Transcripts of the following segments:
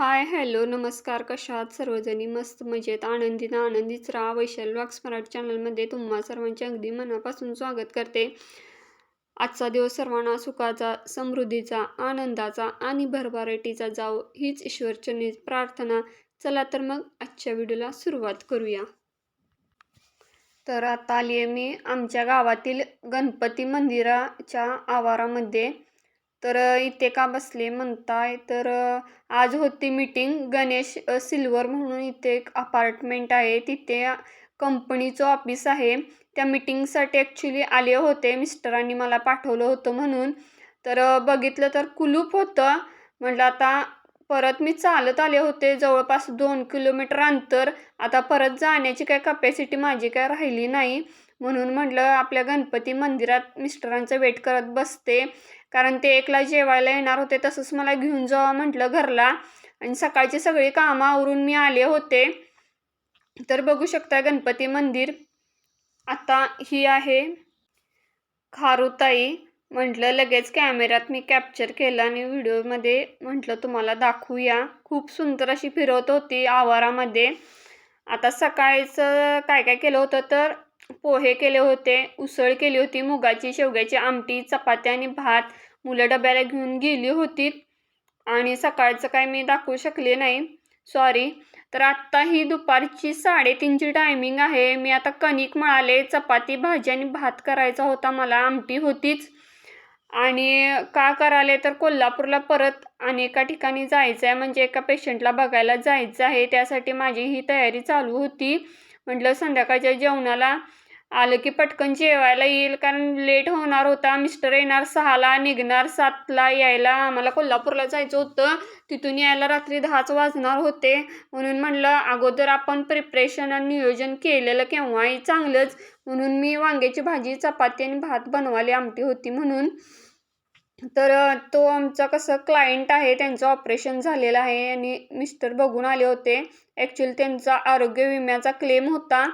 Hi hello नमस्कार. कशा आहात सर्वजणी? मस्त मजेत आनंदीत आनंदीच राहा. वैशाल ब्लॉग्स मराठी चॅनलमध्ये तुम्हा सर्वांचे अगदी मनापासून स्वागत करते. आजचा दिवस सर्वांना सुखाचा समृद्धीचा आनंदाचा आणि भरभराटीचा जावो हीच ईश्वरचरणी प्रार्थना. चला तर मग आजच्या व्हिडिओला सुरुवात करूया. तर आता आली आहे मी आमच्या गावातील गणपती मंदिराच्या आवारामध्ये. तर इथे का बसले म्हणताय? तर आज होती मीटिंग गणेश सिल्वर म्हणून इथे एक अपार्टमेंट आहे. तिथे कंपनीचं ऑफिस आहे. त्या मीटिंगसाठी ॲक्च्युली आले होते मिस्टरांनी मला पाठवलं होतं म्हणून. तर बघितलं तर कुलूप होतं. म्हटलं आता परत मी चालत आले होते जवळपास दोन किलोमीटर अंतर. आता परत जाण्याची काय कपॅसिटी माझी काय राहिली नाही. म्हणून म्हटलं आपल्या गणपती मंदिरात मिस्टरांचं वेट करत बसते. कारण ते एकला जेवायला येणार होते तसंच मला घेऊन जावं म्हटलं घरला. आणि सकाळची सगळी कामं आवरून मी आले होते. तर बघू शकता गणपती मंदिर. आता ही आहे खारुताई. म्हटलं लगेच कॅमेऱ्यात मी कॅप्चर केलं आणि व्हिडिओमध्ये म्हटलं तुम्हाला दाखवूया. खूप सुंदर अशी फिरवत होती आवारामध्ये. आता सकाळचं काय काय केलं होतं तर पोहे केले होते उसळ केली होती मुगाची शेवग्याची आमटी चपात्या आणि भात मुलं डब्याला घेऊन गेली होती आणि सकाळचं काय मी दाखवू शकले नाही. सॉरी तर आत्ता ही दुपारची साडेतीनची टायमिंग आहे. मी आता कणिक मळाले चपाती भाजी आणि भात करायचा होता. मला आमटी होतीच. आणि का कराले तर कोल्हापूरला परत आणि एका ठिकाणी जायचं आहे म्हणजे एका पेशंटला बघायला जायचं आहे. त्यासाठी माझी ही तयारी चालू होती. म्हटलं संध्याकाळच्या जेवणाला आलं की पटकन जेवायला येईल कारण लेट होणार होता. मिस्टर येणार सहाला निघणार सातला यायला आम्हाला कोल्हापूरला जायचं होतं. तिथून यायला रात्री दहाच वाजणार होते. म्हणून म्हणलं अगोदर आपण प्रिपरेशन आणि नियोजन केलेलं केव्हाही चांगलंच. म्हणून मी वांग्याची भाजी चपाती आणि भात बनवाली आमटी होती म्हणून तर तो आमचा कसं क्लायंट आहे त्यांचं ऑपरेशन झालेलं आहे आणि मिस्टर बघून आले होते. ॲक्च्युली त्यांचा आरोग्य विम्याचा क्लेम होता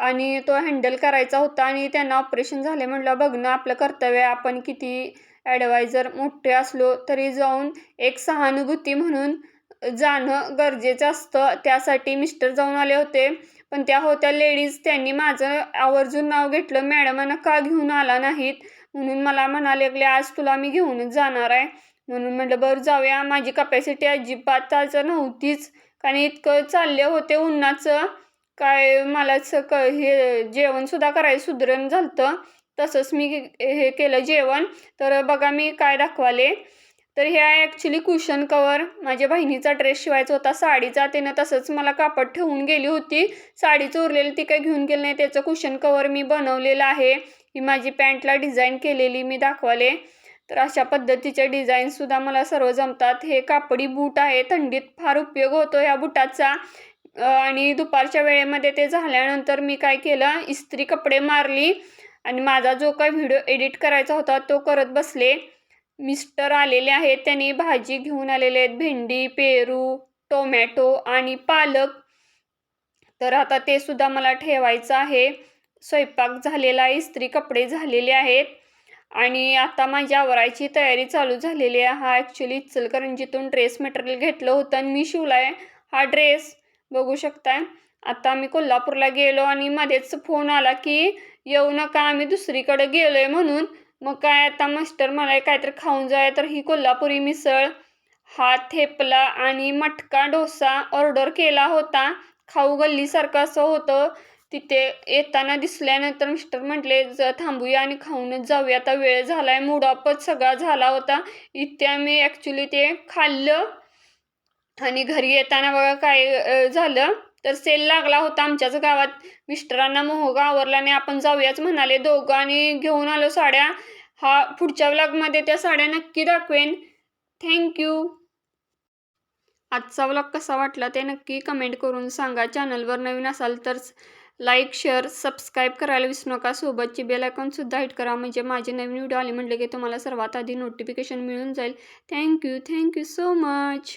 आणि तो हँडल करायचा होता आणि त्यांना ऑपरेशन झाले म्हटलं बघणं आपलं कर्तव्य आहे आपण किती ॲडवायझर मोठे असलो तरी जाऊन एक सहानुभूती म्हणून जाणं गरजेचं असतं. त्यासाठी मिस्टर जाऊन आले होते. पण त्या होत्या लेडीज त्यांनी माझं आवर्जून नाव घेतलं. मॅडमांना का घेऊन आला नाहीत? म्हणून मला म्हणाले लागले आज तुला मी घेऊनच जाणार आहे. म्हणून म्हटलं बरं जाऊया. माझी कपॅसिटी अजिबातच नव्हतीच. कारण इतकं चालले होते उन्हाचं. काय मलाच क हे जेवणसुद्धा करायचं सुधरण झालं तसंच मी हे केलं जेवण. तर बघा मी काय दाखवाले. तर हे आहे ॲक्च्युली कुशन कवर माझ्या बहिणीचा ड्रेस शिवायचा होता. साडीचा त्यानं तसंच मला कापड ठेवून गेली होती. साडीचं उरलेली ती काही घेऊन गेली नाही. त्याचं कुशन कवर मी बनवलेलं आहे. ही माझी पॅन्टला डिझाईन केलेली मी दाखवाले. तर अशा पद्धतीचे डिझाईनसुद्धा मला सर्व जमतात. हे कापडी बूट आहे. थंडीत फार उपयोग होतो ह्या बुटाचा. आणि दुपारच्या वेळेमध्ये ते झाल्यानंतर मी काय केलं? इस्त्री कपडे मारली. आणि माझा जो काय व्हिडिओ एडिट करायचा होता तो करत बसले. मिस्टर आलेले आहेत. त्यांनी भाजी घेऊन आलेले आहेत. भेंडी पेरू टोमॅटो आणि पालक. तर आता ते सुद्धा मला ठेवायचं आहे. स्वयंपाक झालेला आहे इस्त्री कपडे झालेले आहेत आणि आता माझी आवरायची तयारी चालू झालेली आहे. हा ॲक्च्युली इचलकरंजीतून ड्रेस मटेरियल घेतलं होतं आणि मी शिवला आहे हा ड्रेस बघू शकताय. आता आम्ही कोल्हापूरला गेलो आणि मध्येच फोन आला की येऊ नका आम्ही दुसरीकडे गेलो आहे म्हणून. मग काय आता मास्टर मला काहीतरी खाऊन जाय तर ही कोल्हापुरी मिसळ हा थेपला आणि मटका डोसा ऑर्डर केला होता. खाऊ गल्लीसारखं असं होतं. तिथे येताना दिसल्यानंतर मिस्टर म्हटले ज थांबूया आणि खाऊनच जाऊया. आता वेळ झाला आहे मुडापच सगळा झाला होता. इथे आम्ही ॲक्च्युली ते खाल्लं आणि घरी येताना बघा काय झालं. तर सेल लागला होता आमच्याच गावात. मिस्टरांना मोहगा आवरला आणि आपण जाऊयाच म्हणाले. दोघं आणि घेऊन आलो साड्या. हा पुढच्या व्लॉगमध्ये त्या साड्या नक्की दाखवेन. थँक्यू आजचा व्लॉग कसा वाटला ते नक्की कमेंट करून सांगा. चॅनलवर नवीन असाल तर लाईक शेअर सबस्क्राईब करायला विसरू नका. सोबतची बेल आयकॉनसुद्धा हिट करा. म्हणजे माझे नवीन व्हिडिओ आले म्हटले की तुम्हाला सर्वात आधी नोटिफिकेशन मिळून जाईल. Thank you thank you so much